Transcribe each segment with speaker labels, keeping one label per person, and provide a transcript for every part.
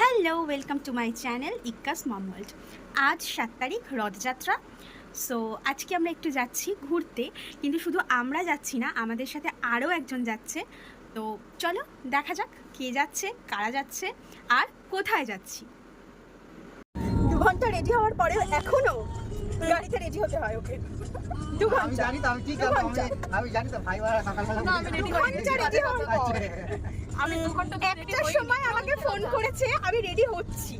Speaker 1: Hello welcome to my channel ইক্কাস mom world আজ সাত তারিখ, রথযাত্রা। সো আজকে আমরা একটু যাচ্ছি ঘুরতে, কিন্তু শুধু আমরা যাচ্ছি না, আমাদের সাথে আরও একজন যাচ্ছে। তো চলো, দেখা যাক কে যাচ্ছে, কারা যাচ্ছে, আর কোথায় যাচ্ছি। দু ঘণ্টা রেডি হওয়ার পরেও এখনও গাড়িতে রেডি হতে হয় ওকে। দু
Speaker 2: আমি
Speaker 1: ঘণ্টা।
Speaker 2: জানি তো আমি কি
Speaker 1: দু ঘণ্টা।
Speaker 2: আমি আমি জানি তো ভাই ওরা সকালবেলা
Speaker 3: না, আমি
Speaker 1: দু রেডি হওয়ার
Speaker 3: আমি দু ঘণ্টা
Speaker 1: একটার সময় আমাকে ফোন করেছে আমি রেডি হচ্ছি।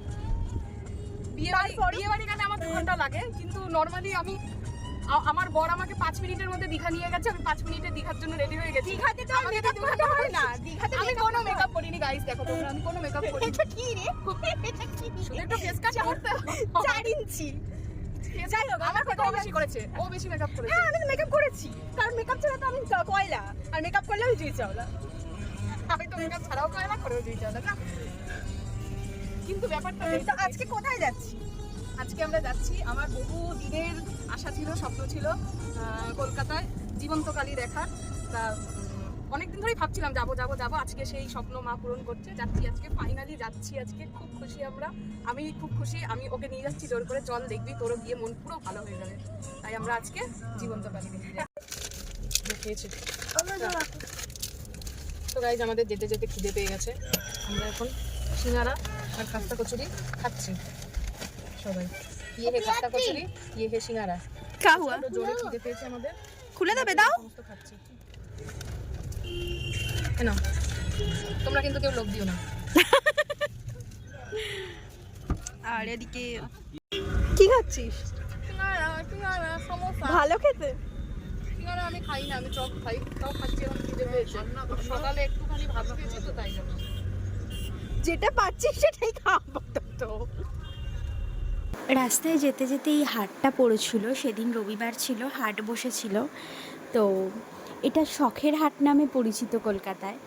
Speaker 3: বিয়ে বাড়ি? বিয়ে বাড়ি গেলে আমার দু ঘণ্টা লাগে কিন্তু নর্মালি আমি আমার বর আমাকে পাঁচ মিনিটের মধ্যে দীঘা নিয়ে গেছে আমি পাঁচ মিনিটে দীঘার জন্য রেডি হয়ে গেছি।
Speaker 1: দীঘাতে তো
Speaker 3: আমাকে
Speaker 1: মেকআপ
Speaker 3: দু
Speaker 1: করতে
Speaker 3: ঘণ্টা
Speaker 1: হয় না। দীঘাতে
Speaker 3: আমি কোনো মেকআপ করিনি গাইস দেখো তোমরা। আমি কোনো মেকআপ করিনি।
Speaker 1: এটা কি রে? এটা কি?
Speaker 3: শুধু একটু ফেস কাট করতে
Speaker 1: চার ইঞ্চি। যাই হোক
Speaker 3: আমার ও বেশি করেছে। ও বেশি মেকআপ করেছে।
Speaker 1: হ্যাঁ আমি মেকআপ করেছি। কারণ মেকআপ ছাড়া তো আমি কয়লা। আর মেকআপ করলে আমি জুই চাওলা।
Speaker 3: আমি তো মেকআপ ছাড়াও না করেও দিই না? কিন্তু ব্যাপারটা
Speaker 1: তো আজকে কোথায় যাচ্ছি?
Speaker 3: আজকে আমরা যাচ্ছি আমার বহু দিনের আশা ছিল স্বপ্ন ছিল কলকাতায় জীবন্ত কালী দেখার। তা অনেক দিন ধরেই ভাবছিলাম যাব যাব যাব। আজকে সেই স্বপ্ন মা পূরণ করছে। যাচ্ছি আজকে ফাইনালি যাচ্ছি আজকে। খুব খুশি আমরা। আমি খুব খুশি। আমি ওকে নিয়ে যাচ্ছি জোর করে চল দেখবি তোরও গিয়ে মন পুরো ভালো হয়ে যাবে। তাই আমরা আজকে জীবন্ত দেখিয়েছি। তো গাইজ আমাদের যেতে যেতে খিদে পেয়ে গেছে। আমরা এখন সিঙ্গারা আর খাস্তা কচুরি খাচ্ছি। সবাই। ইয়ে হে খাস্তা কচুরি ইয়ে হে সিঙ্গারা।
Speaker 1: হুয়া
Speaker 3: জোরে খিদে পেয়েছে আমাদের।
Speaker 1: খুলে দেবে দাও।
Speaker 3: খাচ্ছি। এ তোমরা কিন্তু কেউ লোভ দিও না।
Speaker 1: আর এদিকে কি খাচ্ছিস? ভালো খেতে?
Speaker 3: আমি খাই না আমি চপ খাই। তাও খাচ্ছি এখন খিদে পেয়েছে। সকালে একটুখানি ভাত খেয়েছি তো তাই জন্য।
Speaker 1: যেটা পাচ্ছিস সেটাই খাব তো রাস্তায় যেতে যেতে এই হাটটা পড়েছিল সেদিন রবিবার ছিল হাট বসেছিল। তো এটা শখের হাট নামে পরিচিত কলকাতায়।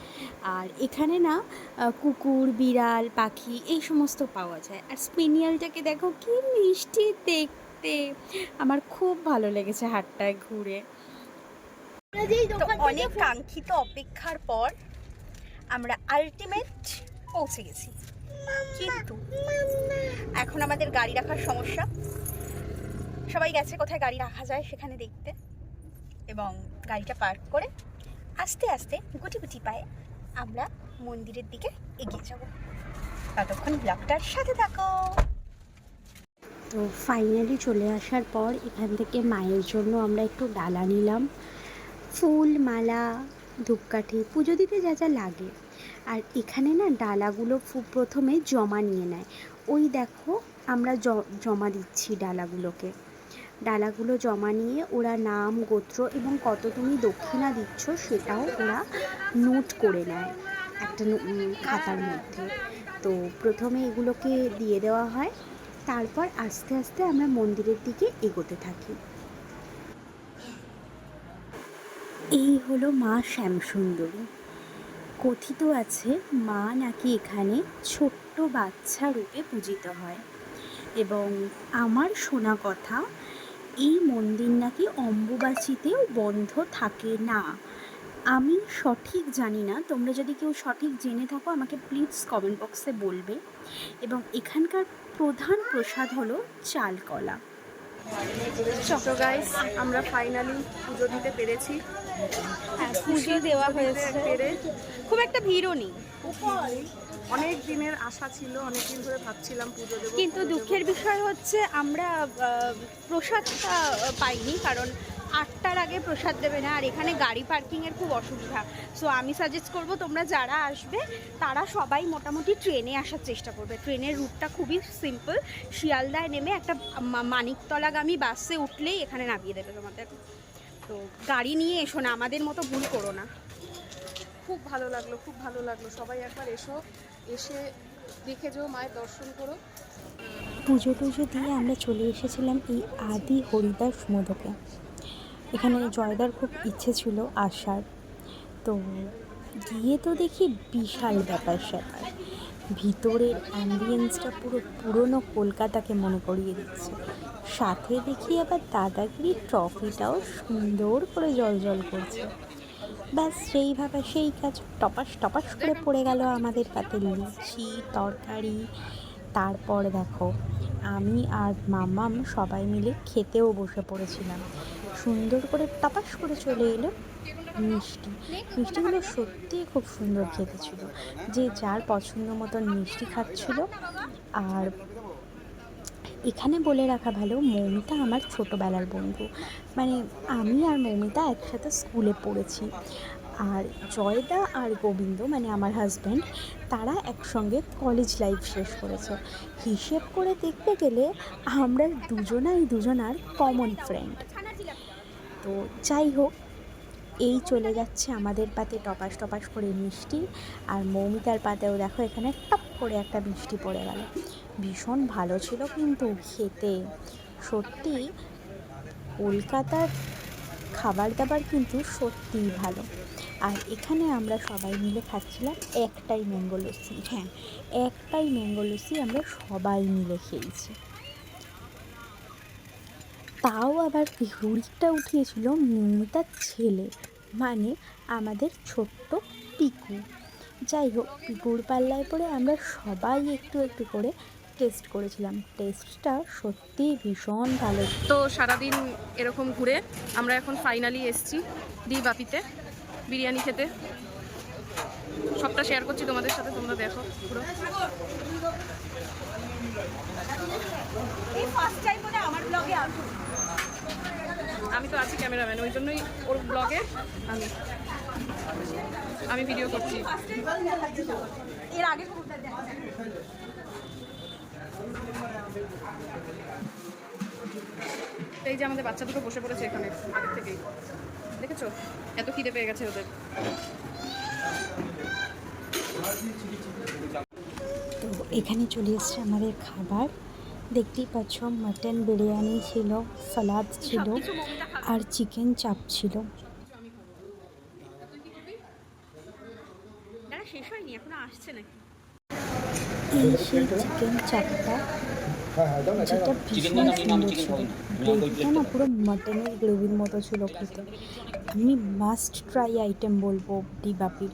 Speaker 1: আর এখানে না কুকুর বিড়াল পাখি এই সমস্ত পাওয়া যায়। আর স্পেনিয়ালটাকে দেখো কি মিষ্টি দেখতে। আমার খুব ভালো লেগেছে হাটটায় ঘুরে। অনেক কাঙ্ক্ষিত অপেক্ষার পর আমরা আলটিমেট পৌঁছে গেছি। কিন্তু এখন আমাদের গাড়ি রাখার সমস্যা। সবাই গেছে কোথায় গাড়ি রাখা যায় সেখানে দেখতে। এবং গাড়িটা পার্ক করে আস্তে আস্তে গুটি গুটি পায়ে আমরা মন্দিরের দিকে এগিয়ে যাব। ততক্ষণ ব্লগটার সাথে থাকো। তো ফাইনালি চলে আসার পর এখান থেকে মায়ের জন্য আমরা একটু ডালা নিলাম। ফুল, মালা, ধূপকাঠি, পুজো দিতে যা যা লাগে। আর এখানে না ডালাগুলো প্রথমে জমা নিয়ে নেয়। ওই দেখো আমরা জমা দিচ্ছি ডালাগুলোকে। ডালাগুলো জমা নিয়ে ওরা নাম, গোত্র এবং কত তুমি দক্ষিণা দিচ্ছ সেটাও ওরা নোট করে নেয় একটা খাতার মধ্যে। তো প্রথমে এগুলোকে দিয়ে দেওয়া হয়, তারপর আস্তে আস্তে আমরা মন্দিরের দিকে এগোতে থাকি। এই হলো মা শ্যামসুন্দরী। কথিত আছে, মা নাকি এখানে ছোট্ট বাচ্চা রূপে পূজিত হয়। এবং আমার শোনা কথা এই মন্দির নাকি অম্বুবাচীতেও বন্ধ থাকে না। আমি সঠিক জানি না। তোমরা যদি কেউ সঠিক জেনে থাকো আমাকে প্লিজ কমেন্ট বক্সে বলবে। এবং এখানকার প্রধান প্রসাদ হলো চাল কলা
Speaker 3: তো গাইস আমরা ফাইনালি পুজো দিতে পেরেছি।
Speaker 1: হ্যাঁ পুজো দেওয়া হয়েছে। খুব একটা ভিড়ও নেই।
Speaker 3: অনেক দিনের আশা ছিল অনেক দিন ধরে ভাবছিলাম পুজো দেবো
Speaker 1: কিন্তু দুঃখের বিষয় হচ্ছে আমরা প্রসাদটা পাইনি কারণ আটটার আগে প্রসাদ দেবে না আর এখানে গাড়ি পার্কিংয়ের খুব অসুবিধা। সো আমি সাজেস্ট করব তোমরা যারা আসবে তারা সবাই মোটামুটি ট্রেনে আসার চেষ্টা করবে। ট্রেনের রুটটা খুবই সিম্পল শিয়ালদায় নেমে একটা মানিকতলাগামী বাসে উঠলেই এখানে নামিয়ে দেবে তোমাদের। তো গাড়ি নিয়ে এসো না আমাদের মতো ভুল করো না।
Speaker 3: খুব ভালো লাগল খুব ভালো লাগল। সবাই একবার এসো। এসে দেখে যাও, মায়ের দর্শন করো।
Speaker 4: পুজো টুজো দিয়ে আমরা চলে এসেছিলাম এই আদি হরিদাস মোদকে এখানে জয়দার খুব ইচ্ছে ছিল আসার। তো গিয়ে তো দেখি বিশাল ব্যাপার স্যাপার। ভিতরের অ্যাম্বিয়েন্সটা পুরো পুরনো কলকাতাকে মনে করিয়ে দিচ্ছে। সাথে দেখি আবার দাদাগিরি ট্রফিটাও সুন্দর করে জল জল করছে। ব্যাস, সেইভাবে সেই কাজ টপাস টপাস করে পড়ে গেল আমাদের পাতে লুচি, তরকারি, তারপর দেখো আমি আর মামাম সবাই মিলে খেতেও বসে পড়েছিলাম। সুন্দর করে টপাস করে চলে এলো মিষ্টি। মিষ্টিগুলো সত্যিই খুব সুন্দর খেতে ছিল। যে যার পছন্দ মতন মিষ্টি খাচ্ছিল আর এখানে বলে রাখা ভালো, মৌমিতা আমার ছোটোবেলার বন্ধু। মানে আমি আর মৌমিতা একসাথে স্কুলে পড়েছি। আর জয়দা আর গোবিন্দ মানে আমার হাজব্যান্ড তারা একসঙ্গে কলেজ লাইফ শেষ করেছে। হিসেব করে দেখতে গেলে আমরা দুজনাই দুজনার কমন ফ্রেন্ড তো যাই হোক এই চলে যাচ্ছে আমাদের পাতে টপাস টপাস করে মিষ্টি আর মৌমিতার পাতেও দেখো এখানে টপ করে একটা মিষ্টি পড়ে গেল। ভীষণ ভালো ছিল কিন্তু খেতে। সত্যি কলকাতার খাবার দাবার কিন্তু সত্যিই ভালো। আর এখানে আমরা সবাই মিলে খাচ্ছিলাম একটাই ম্যাঙ্গো হ্যাঁ একটাই ম্যাঙ্গো আমরা সবাই মিলে খেয়েছি। তাও আবার হুড়িটা উঠিয়েছিল মমতার ছেলে। মানে আমাদের ছোট্ট পিকু। যাই হোক পিকুর পাল্লায় পড়ে আমরা সবাই একটু একটু করে টেস্ট করেছিলাম। টেস্টটা সত্যিই ভীষণ ভালো।
Speaker 3: তো সারাদিন এরকম ঘুরে আমরা এখন ফাইনালি এসছি দি বাপিতে বিরিয়ানি খেতে। সবটা শেয়ার করছি তোমাদের সাথে তোমরা দেখো পুরো। আমি তো আছি ক্যামেরাম্যান ওই জন্যই ওর ব্লগে আমি আমি ভিডিও করছি।
Speaker 1: এর আগে
Speaker 3: এই যে আমাদের বাচ্চা দুটো বসে পড়েছে এখানে আগের থেকেই। দেখেছ? এত খিদে পেয়ে গেছে ওদের।
Speaker 4: তো এখানে চলে এসছে আমাদের খাবার। দেখতেই পাচ্ছ মাটন বিরিয়ানি ছিল সালাদ ছিল আর চিকেন চাপ ছিল।
Speaker 1: দাঁড়া শেষ হয়নি এখনও আসছে নাকি?
Speaker 4: এই সেই চিকেন চাপটা যেটা ভীষণ সুন্দর ছিল। গ্রেভিটা না পুরো মাটনের গ্রেভির মতো ছিল খেতে। আমি মাস্ট ট্রাই আইটেম বলব ডিবাপির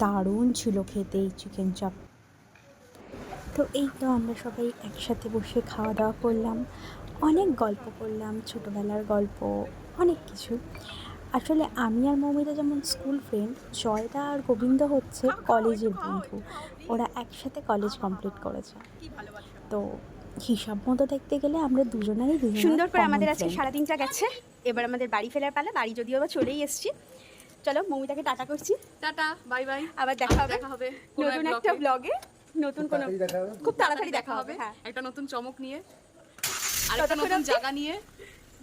Speaker 4: দারুণ ছিল খেতে এই চিকেন চাপ তো এই তো আমরা সবাই একসাথে বসে খাওয়া দাওয়া করলাম অনেক গল্প করলাম ছোটোবেলার গল্প অনেক কিছু। আসলে আমি আর মৌমিতা যেমন স্কুল ফ্রেন্ড জয়দা আর গোবিন্দ হচ্ছে কলেজের বন্ধু। ওরা একসাথে কলেজ কমপ্লিট করেছে। তো হিসাব মতো দেখতে গেলে আমরা দুজনেরই দুজনের
Speaker 1: সুন্দর করে আমাদের আজকে। সারাদিনটা গেছে। এবার আমাদের বাড়ি ফেরার পালা বাড়ি যদিও আবার চলেই এসেছি। চলো মৌমিতাকে টাটা করছি।
Speaker 3: Tata bye bye.
Speaker 1: আবার দেখা হবে।
Speaker 3: দেখা হবে।
Speaker 1: নতুন একটা ব্লগে নতুন কোনো। খুব তাড়াতাড়ি দেখা হবে হ্যাঁ।
Speaker 3: একটা নতুন চমক নিয়ে আর একটা নতুন জায়গা নিয়ে।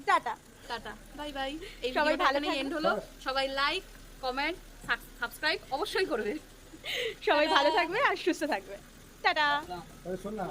Speaker 1: টাটা।
Speaker 3: টাটা। Bye bye. এই
Speaker 1: সবাই ভালো।
Speaker 3: এন্ড হলো। সবাই লাইক কমেন্ট সাবস্ক্রাইব অবশ্যই করবে।
Speaker 1: সবাই ভালো থাকবে আর সুস্থ থাকবে। টাটা।
Speaker 2: শোন না।